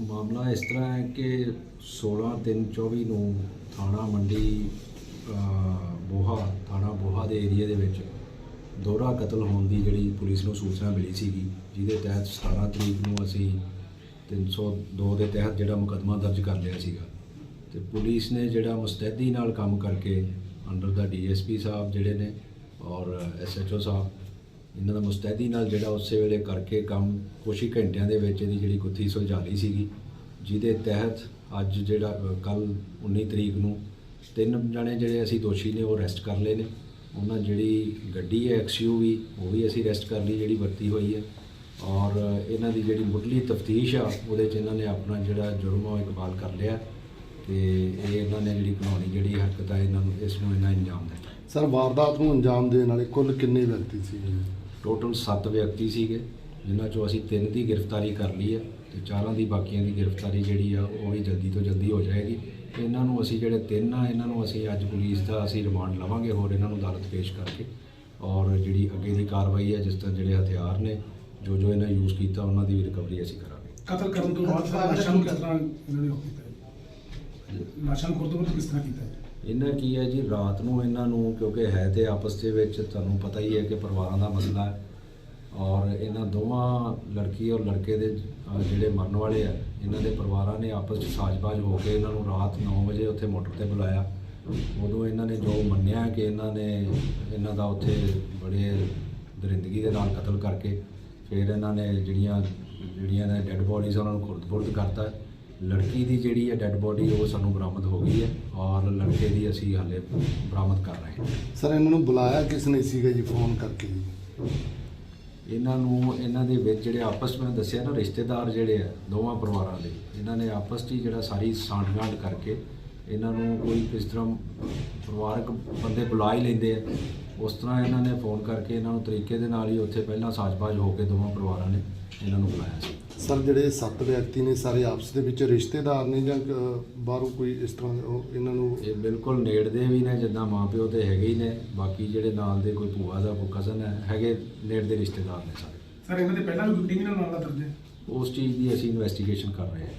ਮਾਮਲਾ ਇਸ ਤਰ੍ਹਾਂ ਹੈ ਕਿ 16/3/24 ਨੂੰ ਥਾਣਾ ਮੰਡੀ ਬੋਹਾ, ਥਾਣਾ ਬੋਹਾ ਦੇ ਏਰੀਆ ਦੇ ਵਿੱਚ ਦੋਹਰਾ ਕਤਲ ਹੋਣ ਦੀ ਜਿਹੜੀ ਪੁਲਿਸ ਨੂੰ ਸੂਚਨਾ ਮਿਲੀ ਸੀਗੀ, ਜਿਹਦੇ ਤਹਿਤ 17 ਤਰੀਕ ਨੂੰ ਅਸੀਂ 302 ਦੇ ਤਹਿਤ ਜਿਹੜਾ ਮੁਕੱਦਮਾ ਦਰਜ ਕਰ ਲਿਆ ਸੀਗਾ। ਤੇ ਪੁਲਿਸ ਨੇ ਜਿਹੜਾ ਮੁਸਤੈਦੀ ਨਾਲ ਕੰਮ ਕਰਕੇ ਅੰਡਰ ਦਾ ਡੀਐਸਪੀ ਸਾਹਿਬ ਜਿਹੜੇ ਨੇ ਔਰ ਐਸਐਚਓ ਸਾਹਿਬ ਇਹਨਾਂ ਦਾ ਮੁਸਤੈਦੀ ਨਾਲ ਜਿਹੜਾ ਉਸੇ ਵੇਲੇ ਕਰਕੇ ਕੰਮ ਕੁਛ ਹੀ ਘੰਟਿਆਂ ਦੇ ਵਿੱਚ ਇਹਦੀ ਜਿਹੜੀ ਗੁੱਥੀ ਸੁਲਝਾ ਲਈ ਸੀਗੀ, ਜਿਹਦੇ ਤਹਿਤ ਅੱਜ ਜਿਹੜਾ ਕੱਲ 19 ਤਰੀਕ ਨੂੰ ਤਿੰਨ ਜਣੇ ਜਿਹੜੇ ਅਸੀਂ ਦੋਸ਼ੀ ਨੇ ਉਹ ਅਰੈਸਟ ਕਰ ਲਏ ਨੇ। ਉਹਨਾਂ ਜਿਹੜੀ ਗੱਡੀ ਹੈ ਐਕਸਯੂਵੀ ਉਹ ਵੀ ਅਸੀਂ ਅਰੈਸਟ ਕਰ ਲਈ, ਜਿਹੜੀ ਵਰਤੀ ਹੋਈ ਹੈ। ਔਰ ਇਹਨਾਂ ਦੀ ਜਿਹੜੀ ਮੁੱਢਲੀ ਤਫਤੀਸ਼ ਆ, ਉਹਦੇ 'ਚ ਇਹਨਾਂ ਨੇ ਆਪਣਾ ਜਿਹੜਾ ਜੁਰਮ ਆ, ਉਹ ਇਕਬਾਲ ਕਰ ਲਿਆ। ਤੇ ਇਹ ਇਹਨਾਂ ਨੇ ਜਿਹੜੀ ਕਾਨੂੰਨੀ ਜਿਹੜੀ ਹਰਕਤ ਆ ਇਹਨਾਂ ਨੂੰ, ਇਸ ਨੂੰ ਇਹਨਾਂ ਅੰਜਾਮ ਦਿੱਤਾ। ਸਰ, ਵਾਰਦਾਤ ਨੂੰ ਅੰਜਾਮ ਦੇਣ ਵਾਲੇ ਕੁੱਲ ਕਿੰਨੇ ਵਿਅਕਤੀ ਸੀ? ਟੋਟਲ 7 ਵਿਅਕਤੀ ਸੀਗੇ ਜਿਨ੍ਹਾਂ ਚੋਂ ਅਸੀਂ ਤਿੰਨ ਦੀ ਗ੍ਰਿਫਤਾਰੀ ਕਰ ਲਈ ਹੈ ਤੇ ਚਾਰਾਂ ਦੀ ਬਾਕੀਆਂ ਦੀ ਗ੍ਰਿਫਤਾਰੀ ਜਿਹੜੀ ਆ ਉਹ ਵੀ ਜਲਦੀ ਤੋਂ ਜਲਦੀ ਹੋ ਜਾਏਗੀ ਤੇ ਇਹਨਾਂ ਨੂੰ ਅਸੀਂ ਜਿਹੜੇ ਤਿੰਨ ਆ ਇਹਨਾਂ ਨੂੰ ਅਸੀਂ ਅੱਜ ਪੁਲਿਸ ਦਾ ਅਸੀਂ ਰਿਮਾਂਡ ਲਵਾਂਗੇ ਹੋਰ ਇਹਨਾਂ ਨੂੰ ਅਦਾਲਤ ਪੇਸ਼ ਕਰਕੇ ਔਰ ਜਿਹੜੀ ਅੱਗੇ ਦੀ ਕਾਰਵਾਈ ਹੈ ਜਿਸ ਤਰ੍ਹਾਂ ਜਿਹੜੇ ਹਥਿਆਰ ਨੇ ਜੋ ਜੋ ਇਹਨਾਂ ਯੂਜ਼ ਕੀਤਾ ਉਹਨਾਂ ਦੀ ਵੀ ਰਿਕਵਰੀ ਅਸੀਂ ਕਰਾਂਗੇ ਕਤਲ ਕਰਨ ਤੋਂ ਬਾਅਦ ਲਾਸ਼ਾਂ ਨੂੰ ਕਿਸ ਤਰ੍ਹਾਂ ਇਹਨਾਂ ਨੇ ਕੀਤਾ? ਲਾਸ਼ਾਂ ਨੂੰ ਖੁਰਦ ਕਿਸ ਤਰ੍ਹਾਂ ਕੀਤਾ? ਇਹਨਾਂ ਕੀ ਹੈ ਜੀ? ਰਾਤ ਨੂੰ ਇਹਨਾਂ ਨੂੰ, ਕਿਉਂਕਿ ਹੈ ਤੇ ਆਪਸ ਦੇ ਵਿੱਚ, ਤੁਹਾਨੂੰ ਪਤਾ ਹੀ ਹੈ ਕਿ ਪਰਿਵਾਰਾਂ ਦਾ ਮਸਲਾ ਹੈ। ਔਰ ਇਹਨਾਂ ਦੋਵਾਂ ਲੜਕੀ ਔਰ ਲੜਕੇ ਦੇ ਜਿਹੜੇ ਮਰਨ ਵਾਲੇ ਆ, ਇਹਨਾਂ ਦੇ ਪਰਿਵਾਰਾਂ ਨੇ ਆਪਸ ਵਿੱਚ ਸਾਜ਼ਬਾਜ਼ ਹੋ ਕੇ ਇਹਨਾਂ ਨੂੰ ਰਾਤ 9 ਵਜੇ ਉੱਥੇ ਮੋਟਰ ਤੇ ਬੁਲਾਇਆ। ਉਦੋਂ ਇਹਨਾਂ ਨੇ ਜੋ ਮੰਨਿਆ ਕਿ ਇਹਨਾਂ ਨੇ, ਇਹਨਾਂ ਦਾ ਉੱਥੇ ਬੜੇ ਦਰਿੰਦਗੀ ਦੇ ਨਾਲ ਕਤਲ ਕਰਕੇ, ਫਿਰ ਇਹਨਾਂ ਨੇ ਜਿਹੜੀਆਂ ਜਿਹੜੀਆਂ ਨੇ ਡੈੱਡ ਬੋਡੀਜ਼ ਉਹਨਾਂ ਨੂੰ ਖੁਰਦ-ਬੁਰਦ ਕਰਤਾ। ਲੜਕੀ ਦੀ ਜਿਹੜੀ ਹੈ ਡੈੱਡ ਬੋਡੀ ਉਹ ਸਾਨੂੰ ਬਰਾਮਦ ਹੋ ਗਈ ਹੈ ਔਰ ਲੜਕੇ ਦੀ ਅਸੀਂ ਹਾਲੇ ਬਰਾਮਦ ਕਰ ਰਹੇ ਹਾਂ। ਸਰ ਇਹਨਾਂ ਨੂੰ ਬੁਲਾਇਆ ਕਿਸ ਨੇ ਸੀਗਾ ਜੀ ਫੋਨ ਕਰਕੇ ਜੀ? ਇਹਨਾਂ ਨੂੰ ਇਹਨਾਂ ਦੇ ਵਿੱਚ ਜਿਹੜੇ ਆਪਸ ਵਿੱਚ ਦੱਸਿਆ ਨਾ ਰਿਸ਼ਤੇਦਾਰ ਜਿਹੜੇ ਆ ਦੋਵਾਂ ਪਰਿਵਾਰਾਂ ਦੇ ਇਹਨਾਂ ਨੇ ਆਪਸ 'ਚ ਹੀ ਜਿਹੜਾ ਸਾਰੀ ਸਾਂਠਗਾਂਠ ਕਰਕੇ ਇਹਨਾਂ ਨੂੰ ਕੋਈ ਕਿਸ ਤਰ੍ਹਾਂ ਪਰਿਵਾਰਕ ਬੰਦੇ ਬੁਲਾ ਹੀ ਲੈਂਦੇ ਆ। ਉਸ ਤਰ੍ਹਾਂ ਇਹਨਾਂ ਨੇ ਫੋਨ ਕਰਕੇ ਇਹਨਾਂ ਨੂੰ ਤਰੀਕੇ ਦੇ ਨਾਲ ਹੀ ਉੱਥੇ ਪਹਿਲਾਂ ਸਾਜ਼ਬਾਜ਼ ਹੋ ਕੇ ਦੋਵਾਂ ਪਰਿਵਾਰਾਂ ਨੇ ਇਹਨਾਂ ਨੂੰ ਬੁਲਾਇਆ ਸੀ। ਸਰ ਜਿਹੜੇ ਸੱਤ ਵਿਅਕਤੀ ਨੇ ਸਾਰੇ ਆਪਸ ਦੇ ਵਿੱਚ ਰਿਸ਼ਤੇਦਾਰ ਨੇ ਜਾਂ ਬਾਹਰੋਂ ਕੋਈ ਇਸ ਤਰ੍ਹਾਂ ਉਹ ਇਹਨਾਂ ਨੂੰ ਇਹ ਬਿਲਕੁਲ ਨੇੜਦੇ ਵੀ ਨੇ ਜਿੱਦਾਂ ਮਾਪਿਓ ਤੇ ਹੈਗੇ ਹੀ ਨੇ ਬਾਕੀ ਜਿਹੜੇ ਨਾਲ ਦੇ ਕੋਈ ਭੂਆ ਦਾ ਕੋਈ ਕਜ਼ਨ ਹੈ ਹੈਗੇ ਨੇੜ ਦੇ ਰਿਸ਼ਤੇਦਾਰ ਨੇ ਸਾਰੇ। ਸਰ ਇਹਨਾਂ ਦੇ ਪਹਿਲਾਂ ਵੀ ਕ੍ਰਿਮੀਨਲ ਮਾਮਲਾ ਦਰਜ ਹੈ ਉਸ ਚੀਜ਼ ਦੀ ਅਸੀਂ ਇਨਵੈਸਟੀਗੇਸ਼ਨ ਕਰ ਰਹੇ ਹਾਂ।